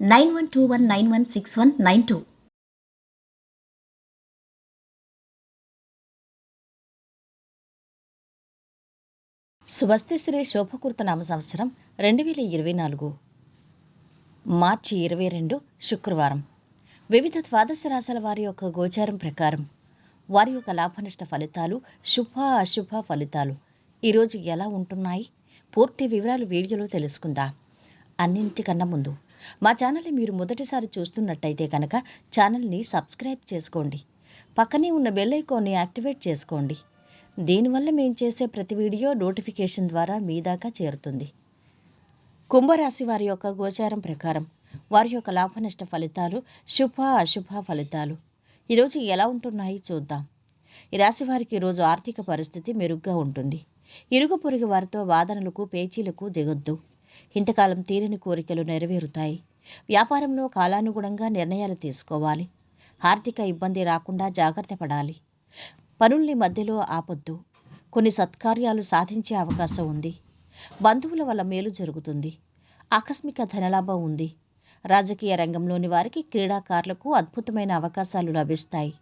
nine one two one nine one six one nine two. స్వస్తిశ్రీ శోభకృత నామ సంవత్సరం రెండు వేల ఇరవై నాలుగు మార్చి ఇరవై రెండు శుక్రవారం. వివిధ ద్వాదశ రాశుల వారి యొక్క గోచారం ప్రకారం వారి యొక్క లాభనష్ట ఫలితాలు శుభ అశుభ ఫలితాలు ఈరోజు ఎలా ఉంటున్నాయి? పూర్తి వివరాలు వీడియోలో తెలుసుకుందాం. అన్నింటికన్నా ముందు మా ఛానల్ని మీరు మొదటిసారి చూస్తున్నట్టయితే కనుక ఛానల్ని సబ్స్క్రైబ్ చేసుకోండి. పక్కనే ఉన్న బెల్ ఐకాన్ని యాక్టివేట్ చేసుకోండి. దీనివల్ల మేము చేసే ప్రతి వీడియో నోటిఫికేషన్ ద్వారా మీ దాకా చేరుతుంది. కుంభరాశి వారి యొక్క గోచారం ప్రకారం వారి యొక్క లాభనష్ట ఫలితాలు శుభ అశుభ ఫలితాలు. ఈరోజు ఎలా ఉంటున్నాయి చూద్దాం. ఈ రాశి వారికి ఈరోజు ఆర్థిక పరిస్థితి మెరుగ్గా ఉంటుంది. ఇరుగు పొరుగు వారితో వాదనలకు పేచీలకు దిగొద్దు. ఇంతకాలం తీరని కోరికలు నెరవేరుతాయి. వ్యాపారంలో కాలానుగుణంగా నిర్ణయాలు తీసుకోవాలి. ఆర్థిక ఇబ్బంది రాకుండా జాగ్రత్త పడాలి. పనుల్ని మధ్యలో ఆపొద్దు. కొన్ని సత్కార్యాలు సాధించే అవకాశం ఉంది. బంధువుల వల్ల మేలు జరుగుతుంది. ఆకస్మిక ధనలాభం ఉంది. రాజకీయ రంగంలోని వారికి క్రీడాకారులకు అద్భుతమైన అవకాశాలు లభిస్తాయి.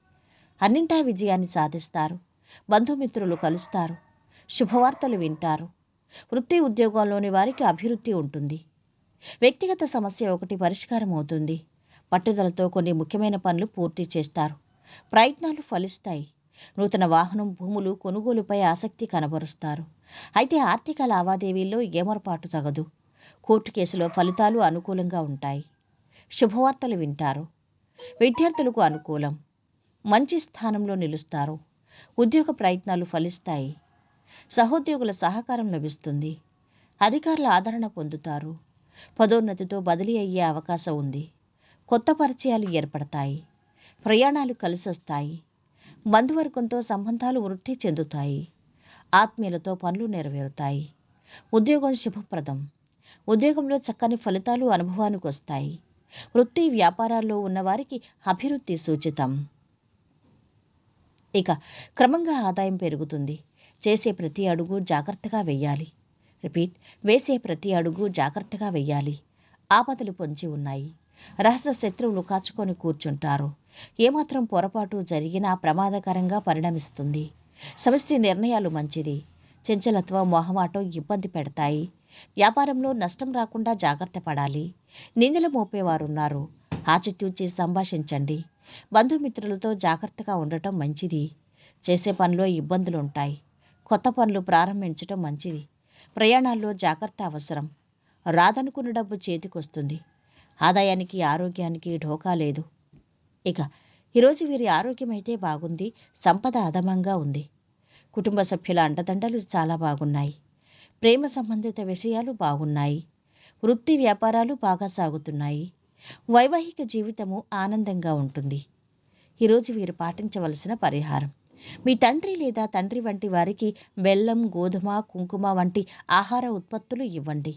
అన్నింటా విజయాన్ని సాధిస్తారు. బంధుమిత్రులు కలుస్తారు. శుభవార్తలు వింటారు. వృత్తి ఉద్యోగాల్లోని వారికి అభివృద్ధి ఉంటుంది. వ్యక్తిగత సమస్య ఒకటి పరిష్కారం అవుతుంది. పట్టుదలతో కొన్ని ముఖ్యమైన పనులు పూర్తి చేస్తారు. ప్రయత్నాలు ఫలిస్తాయి. నూతన వాహనం భూములు కొనుగోలుపై ఆసక్తి కనబరుస్తారు. అయితే ఆర్థిక లావాదేవీల్లో ఏమరపాటు తగదు. కోర్టు కేసులో ఫలితాలు అనుకూలంగా ఉంటాయి. శుభవార్తలు వింటారు. విద్యార్థులకు అనుకూలం. మంచి స్థానంలో నిలుస్తారు. ఉద్యోగ ప్రయత్నాలు ఫలిస్తాయి. సహోద్యోగుల సహకారం లభిస్తుంది. అధికారుల ఆదరణ పొందుతారు. పదోన్నతితో బదిలీ అయ్యే అవకాశం ఉంది. కొత్త పరిచయాలు ఏర్పడతాయి. ప్రయాణాలు కలిసొస్తాయి. బంధువర్గంతో సంబంధాలు వృద్ధి చెందుతాయి. ఆత్మీయులతో పనులు నెరవేరుతాయి. ఉద్యోగం శుభప్రదం. ఉద్యోగంలో చక్కని ఫలితాలు అనుభవానికి వస్తాయి. వృత్తి వ్యాపారాల్లో ఉన్నవారికి అభివృద్ధి సూచితం. ఇక క్రమంగా ఆదాయం పెరుగుతుంది. చేసే ప్రతి అడుగు జాగ్రత్తగా వెయ్యాలి. రిపీట్ వేసే ప్రతి అడుగు జాగ్రత్తగా వెయ్యాలి. ఆపదలు పొంచి ఉన్నాయి. రహస్య శత్రువులు కాచుకొని కూర్చుంటారు. ఏమాత్రం పొరపాటు జరిగినా ప్రమాదకరంగా పరిణమిస్తుంది. సమిష్టి నిర్ణయాలు మంచిది. చెంచలత్వం మొహమాటం ఇబ్బంది పెడతాయి. వ్యాపారంలో నష్టం రాకుండా జాగ్రత్త పడాలి. నిందలు మోపేవారున్నారు. ఆచితూచి సంభాషించండి. బంధుమిత్రులతో జాగ్రత్తగా ఉండటం మంచిది. చేసే పనిలో ఇబ్బందులు ఉంటాయి కొత్త పనులు ప్రారంభించటం మంచిది. ప్రయాణాల్లో జాగ్రత్త అవసరం. రాదనుకున్న డబ్బు చేతికొస్తుంది. ఆదాయానికి ఆరోగ్యానికి ఢోకా లేదు. ఇక ఈరోజు వీరి ఆరోగ్యం అయితే బాగుంది సంపద అదమంగా ఉంది. కుటుంబ సభ్యుల అండదండలు చాలా బాగున్నాయి. ప్రేమ సంబంధిత విషయాలు బాగున్నాయి. వృత్తి వ్యాపారాలు బాగా సాగుతున్నాయి. వైవాహిక జీవితము ఆనందంగా ఉంటుంది. ఈరోజు వీరు పాటించవలసిన పరిహారం. మీ తండ్రి లేదా తండ్రి వంటి వారికి బెల్లం గోధుమ కుంకుమ వంటి ఆహార ఉత్పత్తులు ఇవ్వండి.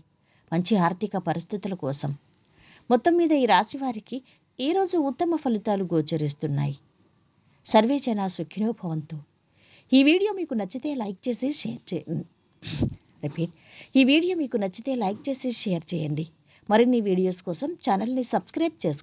మంచి ఆర్థిక పరిస్థితుల కోసం. మొత్తం మీద ఈ రాశి వారికి ఈరోజు ఉత్తమ ఫలితాలు గోచరిస్తున్నాయి. సర్వే జన సుఖినో భవంతు. ఈ వీడియో మీకు నచ్చితే లైక్ చేసి షేర్ చే రిపీట్. ఈ వీడియో మీకు నచ్చితే లైక్ చేసి షేర్ చేయండి. మరిన్ని వీడియోస్ కోసం ఛానల్ని సబ్స్క్రైబ్ చేసుకోండి